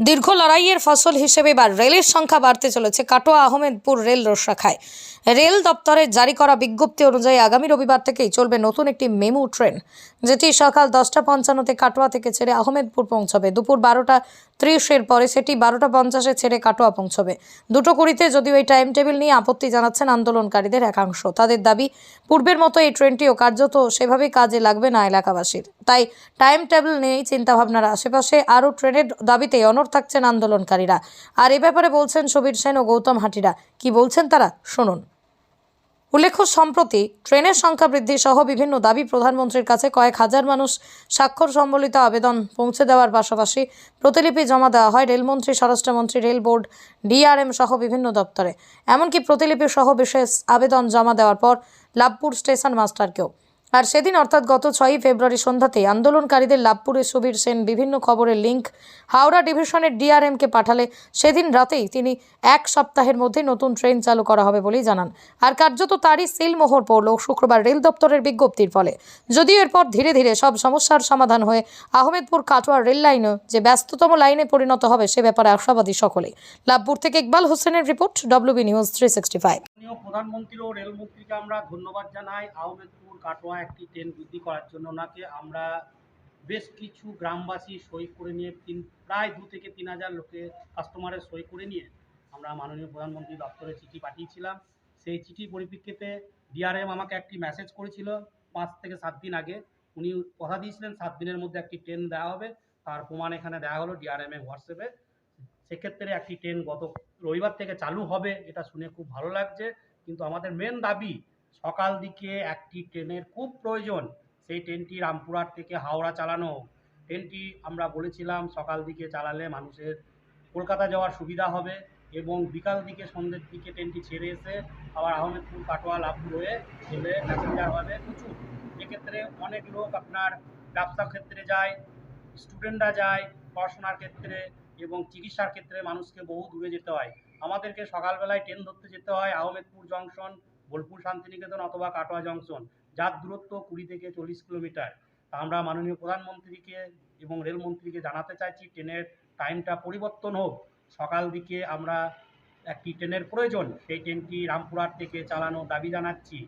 দীর্ঘ লড়াইয়ের ফসল হিসেবে এবার রেলের সংখ্যা বাড়তে চলেছে কাটোয়া আহমেদপুর রেল শাখায় রেল দপ্তরের জারি করা বিজ্ঞপ্তি অনুযায়ী আগামী রবিবার থেকেই চলবে নতুন একটি মেমু ট্রেন, যেটি সকাল দশটা পঞ্চান্নতে কাটোয়া থেকে ছেড়ে আহমেদপুর পৌঁছবে। দুপুর বারোটা ত্রিশের পরে সেটি বারোটা পঞ্চাশে ছেড়ে কাটোয়া পৌঁছবে। দুটো কুড়িতে যদিও এই টাইম টেবিল নিয়ে আপত্তি জানাচ্ছেন আন্দোলনকারীদের একাংশ। তাদের দাবি, পূর্বের মতো এই ট্রেনটিও কার্যত সেভাবেই কাজে লাগবে না এলাকাবাসীর। তাই টাইম টেবিল নিয়েই চিন্তাভাবনার আশেপাশে আরও ট্রেনের দাবিতে অনড় থাকছেন আন্দোলনকারীরা। আর এ ব্যাপারে বলছেন সুবীর সেন ও গৌতম হাটিরা। কি বলছেন তারা? শুনুন। উল্লেখ্য, সম্প্রতি ট্রেনের সংখ্যা বৃদ্ধি সহ বিভিন্ন দাবি প্রধানমন্ত্রীর কাছে কয়েক হাজার মানুষ স্বাক্ষর সম্বলিত আবেদন পৌঁছে দেওয়ার পাশাপাশি প্রতিলিপি জমা দেওয়া হয় রেলমন্ত্রী, স্বরাষ্ট্রমন্ত্রী, রেল বোর্ড, ডিআরএম সহ বিভিন্ন দপ্তরে। এমনকি প্রতিলিপি সহ বিশেষ আবেদন জমা দেওয়ার পর লাভপুর স্টেশন মাস্টারকেও। আর সেদিন অর্থাৎ গত ছয়ই ফেব্রুয়ারি সন্ধ্যাতে আন্দোলনকারীদের লাভপুরে সুবীর সেন বিভিন্ন খবরের লিঙ্ক হাওড়া ডিভিশনের ডিআরএমকে পাঠালে সেদিন রাতেই তিনি এক সপ্তাহের মধ্যে নতুন ট্রেন চালু করা হবে বলেই জানান। আর কার্যত তারই সিলমোহর পড়ল শুক্রবার রেল দপ্তরের বিজ্ঞপ্তির ফলে। যদিও এরপর ধীরে ধীরে সব সমস্যার সমাধান হয়ে আহমেদপুর কাটোয়া রেল লাইনও যে ব্যস্ততম লাইনে পরিণত হবে সে ব্যাপারে আশাবাদী সকলে লাভপুর থেকে ইকবাল হোসেনের report WB news three sixty five. প্রধানমন্ত্রী ও রেলমন্ত্রীকে আমরা ধন্যবাদ জানাই আহমেদপুর, কাটোয়া একটি ট্রেন বৃদ্ধি করার জন্য ওনাকে আমরা বেশ কিছু গ্রামবাসী সই করে নিয়ে তিন, প্রায় দু থেকে তিন হাজার লোকে কাস্টমারের সই করে নিয়ে আমরা মাননীয় প্রধানমন্ত্রী দপ্তরে চিঠি পাঠিয়েছিলাম। সেই চিঠির পরিপ্রেক্ষিতে ডিআরএম আমাকে একটি মেসেজ করেছিল পাঁচ থেকে সাত দিন আগে। উনি কথা দিয়েছিলেন, সাত দিনের মধ্যে একটি ট্রেন দেওয়া হবে। তার প্রমাণ এখানে দেওয়া হলো ডিআরএম এর হোয়াটসঅ্যাপে। সেক্ষেত্রে একটি ট্রেন গত রবিবার থেকে চালু হবে, এটা শুনে খুব ভালো লাগছে। কিন্তু আমাদের মেন দাবি সকাল দিকে একটি ট্রেনের খুব প্রয়োজন, সেই ট্রেনটি রামপুরহাট থেকে হাওড়া চালানো ট্রেনটি আমরা বলেছিলাম সকাল দিকে চালালে মানুষের কলকাতা যাওয়ার সুবিধা হবে এবং বিকাল দিকে সন্ধ্যের দিকে ট্রেনটি ছেড়ে এসে আবার আহমেদপুর, কাটোয়া, লাভপুর হয়ে চলে প্যাসেঞ্জার হবে প্রচুর। এক্ষেত্রে অনেক লোক আপনার ব্যবসার ক্ষেত্রে যায় স্টুডেন্টরা যায় পড়াশোনার ক্ষেত্রে এবং চিকিৎসার ক্ষেত্রে মানুষকে বহু দূরে যেতে হয়। আমাদেরকে সকালবেলায় ট্রেন ধরতে যেতে হয় আহমেদপুর জংশন বোলপুর শান্তিনিকেতন অথবা কাটোয়া জংশন, যার দূরত্ব কুড়ি থেকে চল্লিশ কিলোমিটার। আমরা মাননীয় প্রধানমন্ত্রীকে এবং রেলমন্ত্রীকে জানাতে চাইছি, ট্রেনের টাইমটা পরিবর্তন হোক। সকাল দিকে আমরা একটি ট্রেনের প্রয়োজন, সেই ট্রেনটি রামপুরহাট থেকে চালানোর দাবি জানাচ্ছি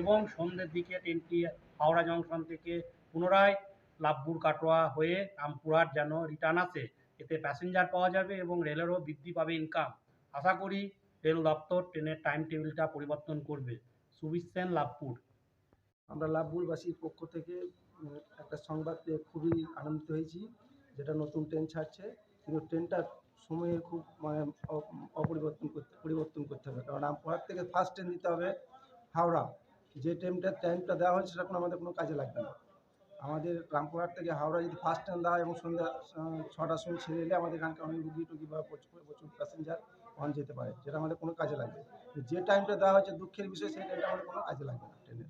এবং সন্ধ্যের দিকে ট্রেনটি হাওড়া জংশন থেকে পুনরায় লাভপুর কাটোয়া হয়ে রামপুরহাট যেন রিটার্ন আসে, এতে প্যাসেঞ্জার পাওয়া যাবে এবং রেলেরও বৃদ্ধি পাবে ইনকাম আশা করি রেল দপ্তর ট্রেনের টাইম টেবিলটা পরিবর্তন করবে। সুবির সেন লাভপুর। আমরা লাভপুরবাসীর পক্ষ থেকে একটা সংবাদ পেয়ে খুবই আনন্দিত হয়েছি, যেটা নতুন ট্রেন ছাড়ছে। কিন্তু ট্রেনটার সময়ে খুব মানে অপরিবর্তন করতে, পরিবর্তন করতে হবে। কারণ রামপুরহাট থেকে ফার্স্ট ট্রেন দিতে হবে হাওড়া। যে ট্রেনটার টাইমটা দেওয়া হয়েছে সেটা আমাদের কোনো কাজে লাগবে না। আমাদের রামপুরহাট থেকে হাওড়া যদি ফার্স্ট ট্রেন দেওয়া হয় এবং সন্ধ্যা ছটার সময় ছেড়ে এলে আমাদের এখানকার অনেক রুগী টুগি বা প্রচুর প্যাসেঞ্জার ওখানে যেতে পারে, যেটা আমাদের কোনো কাজে লাগবে যে টাইমটা দেওয়া হয়েছে দুঃখের বিষয়, সেই টাইমটা আমাদের কোনো কাজে লাগবে না ট্রেনের